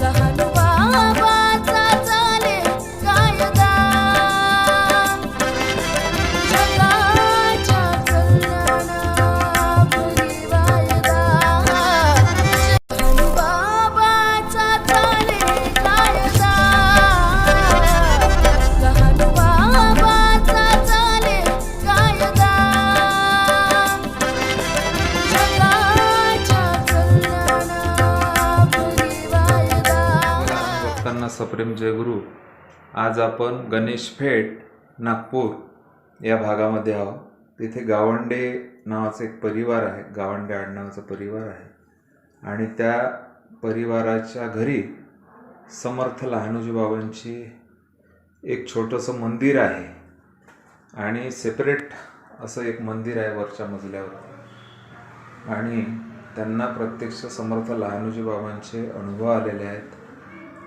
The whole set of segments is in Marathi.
लहान बाबाचा प्रेम जयगुरु. आज आपण गणेश फेट नागपूर या भागामध्ये आहोत. तिथे गावंडे नावाचा एक परिवार आहे. गावंडे आडनावाचा परिवार आहे. आणि त्या परिवाराच्या घरी समर्थ लहानोजी बाबांची एक छोटंसं मंदिर आहे. आणि सेपरेट असं एक मंदिर आहे वरच्या मजल्यावर. आणि त्यांना प्रत्यक्ष समर्थ लहानोजी बाबांचे अनुभव आलेले आहेत.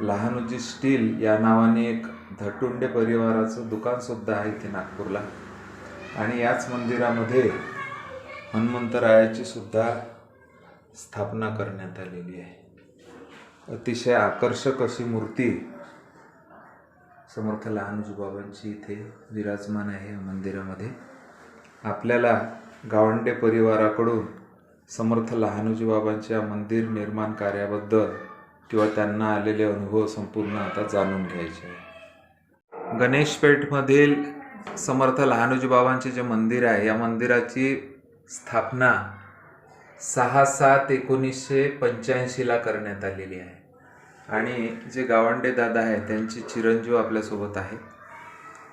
लहानोजी स्टील या नावाने एक धटुंडे परिवाराचं दुकानसुद्धा आहे इथे नागपूरला. आणि याच मंदिरामध्ये हनुमंतरायाची सुद्धा स्थापना करण्यात आलेली आहे. अतिशय आकर्षक अशी मूर्ती समर्थ लहानोजी बाबांची इथे विराजमान आहे या मंदिरामध्ये. आपल्याला गावंडे परिवाराकडून समर्थ लहानोजी बाबांच्या मंदिर निर्माण कार्याबद्दल किंवा त्यांना आलेले अनुभव संपूर्ण आता जाणून घ्यायचे आहे. गणेशपेठमधील समर्थ लहानोजी बाबांचे जे मंदिर आहे या मंदिराची स्थापना सहा सात एकोणीसशे पंच्याऐंशीला करण्यात आलेली आहे. आणि जे गावंडे दादा आहे त्यांचे चिरंजीव आपल्यासोबत आहेत.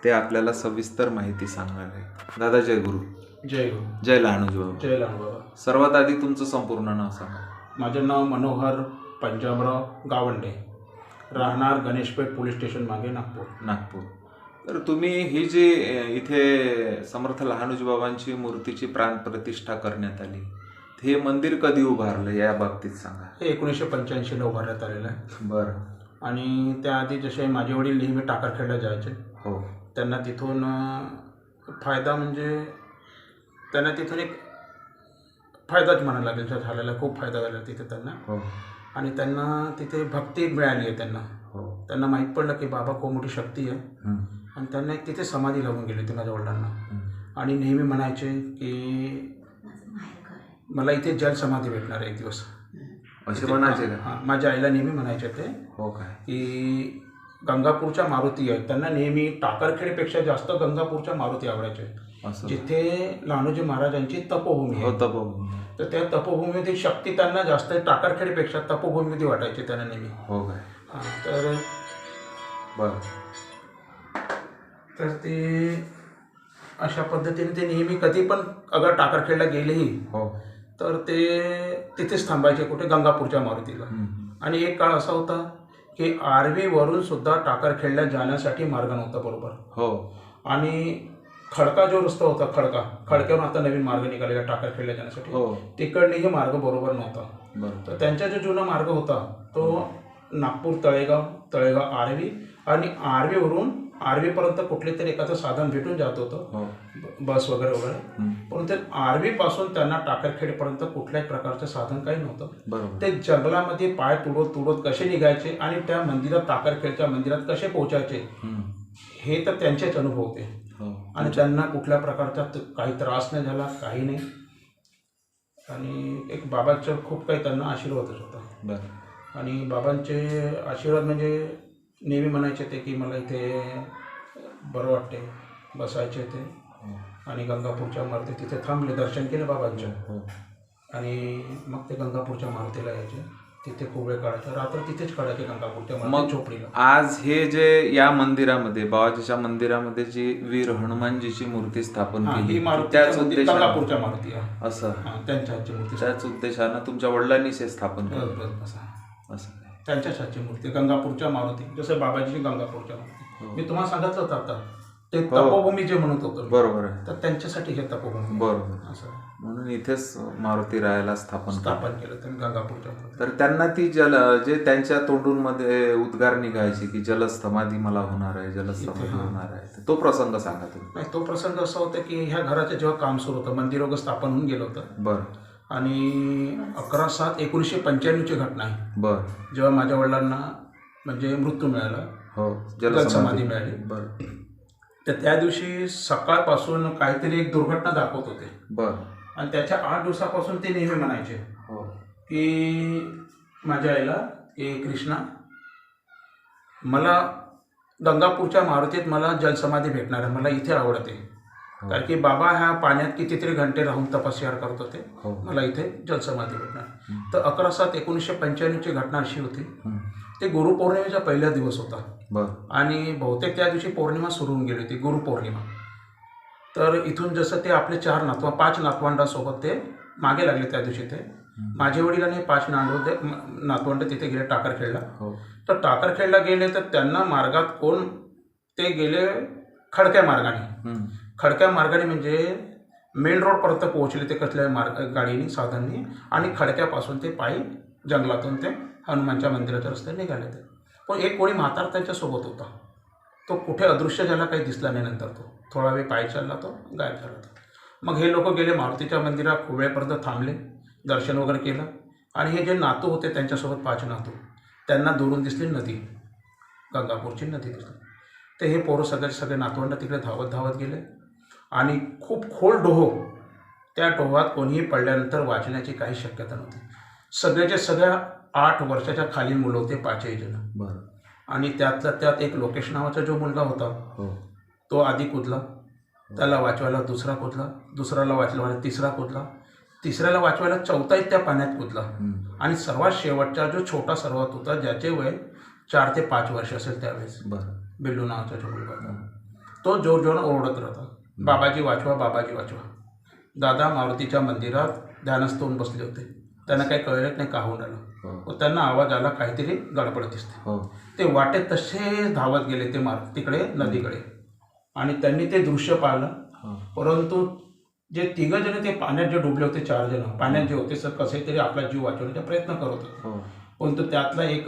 ते आपल्याला सविस्तर माहिती सांगणार आहे दादा जय गुरु. जय गुरु. जय लहानोजी बाबा. जय बाबा. सर्वात आधी तुमचं संपूर्ण नाव सांगा. माझं नाव मनोहर पंजाबराव गावंडे. राहणार गणेशपेठ पोलीस स्टेशन मागे नागपूर. नागपूर. तर तुम्ही ही जी इथे समर्थ लहानोजी बाबांची मूर्तीची प्राण प्रतिष्ठा करण्यात आली हे मंदिर कधी उभारलं या बाबतीत सांगा. हे एकोणीसशे पंच्याऐंशीला उभारण्यात आलेलं आहे. बरं. आणि त्याआधी जसे माझे वडील नेहमी टाकारखेडला जायचे. हो. त्यांना तिथून फायदा म्हणजे त्यांना तिथून एक फायदाच म्हणायला लागेल. झालेला. खूप फायदा झाला तिथे त्यांना. हो. आणि त्यांना तिथे भक्ती मिळाली आहे त्यांना. हो. त्यांना माहीत पडलं की बाबा खूप मोठी शक्ती आहे. हं, आणि त्यांना एक तिथे समाधी लावून गेली होती माझ्या वडिलांना. हं. आणि नेहमी म्हणायचे की मला इथे जल समाधी भेटणार आहे एक दिवस. असे म्हणायचे का? हां माझ्या आईला नेहमी म्हणायचे ते. हो काय की गंगापूरच्या मारुती आहेत. त्यांना नेहमी टाकरखेडपेक्षा जास्त गंगापूरच्या मारुती आवडायचे जिथे लहानोजी महाराजांची तपोभूमी हो तपोभूमी तर त्या तपोभूमीमध्ये शक्ती त्यांना जास्त टाकरखेडपेक्षा तपोभूमीमध्ये वाटायची त्यांना नेहमी. हो काय? हां तर बरं. तर ते अशा पद्धतीने ते नेहमी कधी पण अगर टाकरखेडला गेलेही हो. तर ते तिथेच थांबायचे कुठे? गंगापूरच्या मारुतीला. आणि एक काळ असा होता की आर्वीवरून सुद्धा टाकरखेडला जाण्यासाठी मार्ग नव्हता बरोबर. हो. आणि खडका जो रस्ता होता खडका. खडक्यावरून आता नवीन मार्ग निघालेला टाकरखेडला जाण्यासाठी हो. तिकडनेही मार्ग बरोबर नव्हता. तर त्यांचा जो जुना मार्ग होता तो नागपूर तळेगाव तळेगाव आर्वी आणि आर्वीवरून आर्वीपर्यंत कुठले तरी एखादं साधन भेटून जात होतं. हो. बस वगैरे वगैरे. हं. परंतु आर्वीपासून त्यांना टाकरखेडपर्यंत कुठल्याही प्रकारचं साधन काही नव्हतं. बरोबर. ते जंगलामध्ये पाय तुडवत तुडवत कसे निघायचे आणि त्या मंदिरात टाकरखेडच्या मंदिरात कसे पोहोचायचे? हं. तर त्यांचेच अनुभव होते. हो. आणि त्यांना कुठल्या प्रकारचा काही त्रास नाही झाला काही नाही. आणि एक बाबाचा खूप काही त्यांना आशीर्वादच होता बरं. आणि बाबांचे आशीर्वाद म्हणजे नेहमी म्हणायचे ते की मला इथे बरं वाटते बसायचे ते हो. आणि गंगापूरच्या मारुती तिथे थांबले दर्शन केलं बाबांचं. हो. आणि मग ते गंगापूरच्या मारुतीला यायचे. तिथे खूप वेळ काढायचे रात्र तिथेच काढायचे गंगापूरच्या मग झोपडीला आज हे जे या मंदिरामध्ये बाबाजीच्या मंदिरामध्ये जी वीर हनुमानजीची मूर्ती स्थापन हा, केली ही त्याच उद्देशानं गंगापूरच्या मारुती आहे असं. हा, त्यांच्या मूर्ती त्याच उद्देशानं तुमच्या वडिलांनीच हे स्थापन केलं. हा. असं. काय त्यांच्याच हातची मूर्ती गंगापूरच्या मारुती जसं बाबाजीची गंगापूरच्या मारुती. मी तुम्हाला सांगितलं होतं आता. ते हो. तपोभूमी जे म्हणत होतो. बरोबर आहे. तर त्यांच्यासाठी हे तपोभूमी बरोबर. असं. म्हणून इथेच मारुती रायाला स्थापन केलं. स्थापन केलं त्यांनी गंगापूरच्या तर त्यांना ती जल जे त्यांच्या तोंडून मध्ये उद्गार निघायचे की जलस्थमाधी मला होणार आहे जलस्थमाधी. होणार आहे. तो प्रसंग सांगा तुम्ही. नाही तो प्रसंग असा होता की ह्या घराचं जेव्हा काम सुरू होतं मंदिर वगैरे स्थापन होऊन गेलं होतं. बरं. आणि अकरा सात एकोणीसशे पंच्याण्णवची घटना आहे. बर. जेव्हा माझ्या वडिलांना म्हणजे मृत्यू मिळाला हो जलसमाधी मिळाली. बर. तर त्या दिवशी सकाळपासून काहीतरी एक दुर्घटना दाखवत होते. बर. आणि त्याच्या आठ दिवसापासून ते नेहमी म्हणायचे हो. की माझ्या आईला की कृष्णा मला गंगापूरच्या मारुतीत मला जलसमाधी भेटणार आहे मला इथे आवडते. कारण की बाबा ह्या पाण्यात कितीतरी घंटे राहून तपस्या करत होते. हो. मला इथे जलसमाधी भेटणार तर अकरा सात एकोणीसशे पंच्याण्णवची घटना अशी होती. ते गुरुपौर्णिमेचा पहिला दिवस होता. आणि बहुतेक त्या दिवशी पौर्णिमा सुरू होऊन गेली होती गुरुपौर्णिमा. तर इथून जसं ते आपले चार नातवा पाच नातवंडासोबत ते मागे लागले त्या दिवशी ते. माझे वडील आणि पाच नांडव नातवंड तिथे गेले टाकरखेडला. हो. तर टाकरखेडला गेले तर त्यांना मार्गात कोण ते गेले खडक्या मार्गाने. खडक्या मार्गाने म्हणजे मेन रोडपर्यंत पोहोचले ते कसल्या मार्ग गाडीने साधनने आणि खडक्यापासून ते पायी जंगलातून ते हनुमानच्या मंदिराच्या रस्त्याने निघाले ते. पण एक कोणी म्हातार त्यांच्यासोबत होता. तो कुठे अदृश्य झाला काही दिसला नाही नंतर तो. थोडा वेळ पायी चालला तो गायब झाला तो. मग हे लोक गेले मारुतीच्या मंदिरात खूप वेळपर्यंत थांबले दर्शन वगैरे केलं आणि हे जे नातू होते त्यांच्यासोबत पाच नातू त्यांना दुरून दिसली नदी. गंगापूरची नदी दिसली. ते हे पोरं सगळे सगळे नातवंड तिकडे धावत धावत गेले. आणि खूप खोल डोहो त्या डोहात कोणीही पडल्यानंतर वाचण्याची काही शक्यता नव्हती. सगळ्याच्या सगळ्या आठ वर्षाच्या खाली मुलं होते पाचही जण. बर. आणि त्यातल्या त्यात एक लोकेश नावाचा जो मुलगा होता हो. तो आधी कुदला त्याला वाचवायला दुसरा कुदला दुसऱ्याला वाचवायला तिसरा कुदला तिसऱ्याला वाचवायला चौथाही त्या पाण्यात कुदला. आणि सर्वात शेवटचा जो छोटा सर्वात होता ज्याचे वय चार ते पाच वर्ष असेल त्यावेळेस. बर. बिल्लू नावाचा जो मुलगा होता. तो जोर जोर ओरडत राहता. बाबाजी वाचवा बाबाजी वाचवा. दादा मारुतीच्या मंदिरात ध्यानस्थ होऊन बसले होते. त्यांना काही कळलं नाही का होऊन आलं हो. व त्यांना आवाज आला काहीतरी गडबड दिसते. हो. ते वाटेत तसे धावत गेले ते मार तिकडे नदीकडे. आणि त्यांनी ते दृश्य पाहिलं. हो. परंतु जे तिघं जण ते पाण्यात जे डुबले होते चार जण पाण्यात जे होते सर कसे तरी आपला जीव वाचवण्याचा प्रयत्न करत होते. हो. परंतु त्यातला एक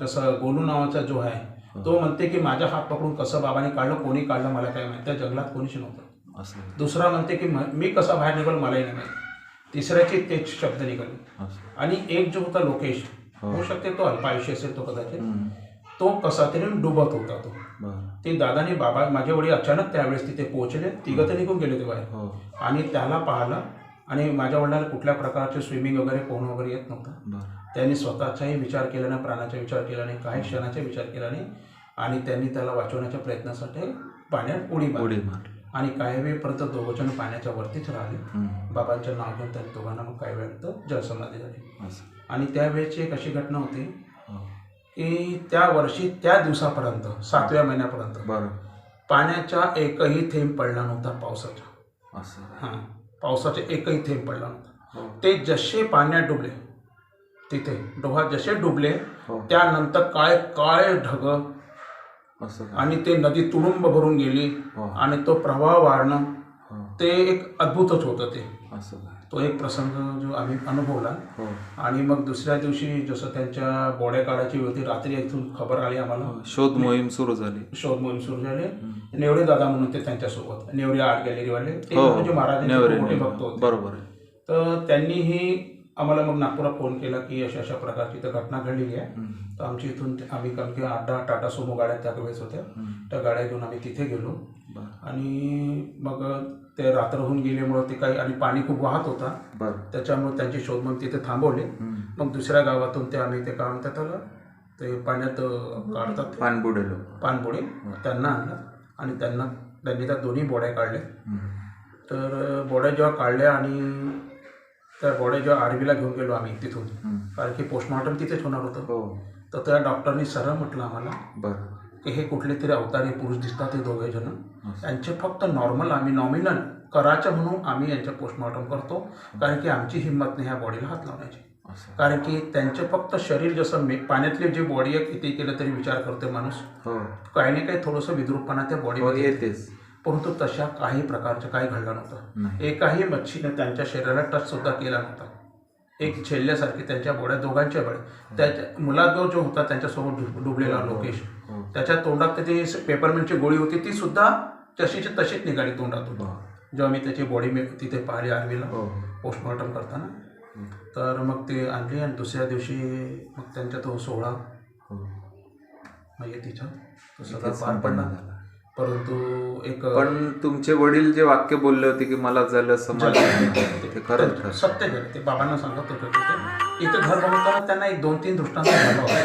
जसं गोलू नावाचा जो आहे तो म्हणते की माझा हात पकडून कसं बाबाने काढलं कोणी काढलं मला काय माहिती त्या जंगलात कोणीच नव्हतं. दुसरा म्हणते की म- कसा बाहेर निघाल मलाही नाही माहिती. तिसऱ्याचे तेच शब्द निघाले. आणि एक जो होता लोकेश. होऊ शकते तो अल्पायुष्य असेल तो कदाचित. तो कसा तरी डुबत होता तो. ते दादाने बाबा माझे वडील अचानक त्यावेळेस तिथे पोहोचले तिघं तर निघून गेले ते बाहेर. हो. आणि त्याला पाहिलं आणि माझ्या वडिलांना कुठल्या प्रकारचे स्विमिंग वगैरे पोहणं वगैरे येत नव्हतं. त्यांनी स्वतःचाही विचार केला नाही प्राणाचा विचार केला नाही काही क्षणाचा विचार केला नाही आणि त्यांनी त्याला वाचवण्याच्या प्रयत्नासाठी पाण्यात उडी उडी मारली. आणि काही वेळपर्यंत दोघंजण पाण्याच्या वरतीच राहिले. बाबांचं नाव घेऊन त्यांनी दोघांना मग काही वेळानंतर जलसमाधी झाली. आणि त्यावेळेची एक अशी घटना होती हो. की त्या वर्षी त्या दिवसापर्यंत सातव्या महिन्यापर्यंत बरं. पाण्याचा एकही थेंब पडला नव्हता पावसाचा असं. हां. पावसाचा एकही थेंब पडला नव्हता. हो. ते जसे पाण्यात डुबले तिथे डोहात जसे डुबले हो. त्यानंतर काय काय ढग? आणि ते नदी तुडुंब भरून गेली हो. आणि तो प्रवाह वाढणं ते एक अद्भुतच होतं ते. असं तो एक प्रसंग जो आम्ही अनुभवला. हो. आणि मग दुसऱ्या दिवशी जसं त्यांच्या बोड्या काढायची होती रात्री इथून खबर आली आम्हाला. हो, शोध मोहीम सुरू झाली. शोध मोहीम सुरू झाले. नेवरे दादा म्हणून ते त्यांच्यासोबत नेवरे आर्ट गॅलरीवाले. ते हो म्हणजे महाराजांचे. भक्त होते. बरोबर तर त्यांनीही आम्हाला मग नागपुरात फोन केला की अशा अशा प्रकारची इथं घटना घडलेली आहे. तर आमची इथून आम्ही कारण की आठ दहा टाटा सोमो गाड्या त्यावेळेस होत्या. त्या गाड्या घेऊन आम्ही तिथे गेलो. आणि मग ते रात्र होऊन गेल्यामुळं ते काही आणि पाणी खूप वाहत होता. बरं. त्याच्यामुळे त्यांची शोध मग तिथे थांबवले. मग दुसऱ्या गावातून ते आम्ही ते काय म्हणतात त्याला ते पाण्यात काढतात पाणबुडे पाणपोळी त्यांना आणलं. आणि त्यांना त्यांनी त्या दोन्ही बोड्या काढल्या. हं. तर बोड्या जेव्हा काढल्या आणि त्या बोड्या जेव्हा आर्वीला घेऊन गेलो आम्ही तिथून. कारण की पोस्टमॉर्टम तिथेच होणार होतं. हो. तर त्या डॉक्टरनी सरळ म्हटलं आम्हाला बरं. की हे कुठले तरी अवतारी पुरुष दिसतात हे दोघे जण. यांचे फक्त नॉर्मल आम्ही नॉमिनल करायचं म्हणून आम्ही यांचं पोस्टमॉर्टम करतो. कारण की आमची हिंमत नाही ह्या बॉडीला हात लावण्याची. कारण की त्यांचे फक्त शरीर जसं मे पाण्यातली जी बॉडी आहे किती केलं तरी विचार करतो माणूस. हो. काही ना काही थोडंसं विद्रूपणा त्या हो बॉडीमध्ये येते. येतेच. परंतु तशा काही प्रकारचं काही घडलं नव्हतं. एकाही मच्छीने त्यांच्या शरीराला टच सुद्धा केला नव्हता. एक छेल्ल्यासारखी त्यांच्या बोड्या दोघांच्या बळ्या त्याच्या मुलाजो जो होता त्यांच्यासोबत डुब- डुबलेला लोकेश हो. त्याच्या तोंडात त्याची पेपरमेंटची गोळी होती ती सुद्धा तशीची तशीच निघाली तोंडातून. जेव्हा मी त्याची बॉडी मी तिथे पाहिली आर्मीला हो. पोस्टमॉर्टम करताना तर मग ते आणली आणि दुसऱ्या दिवशी मग त्यांचा तो सोहळा म्हणजे तिच्या तो सगळा पार पडला. झाला. परंतु एक पण तुमचे वडील जे वाक्य बोलले होते की मला झालं समाज ते खरंच खरं. सत्य झालं ते बाबांना सांगत होते ते इथे घर बनवताना त्यांना एक दोन तीन दृष्टांत झाला होता.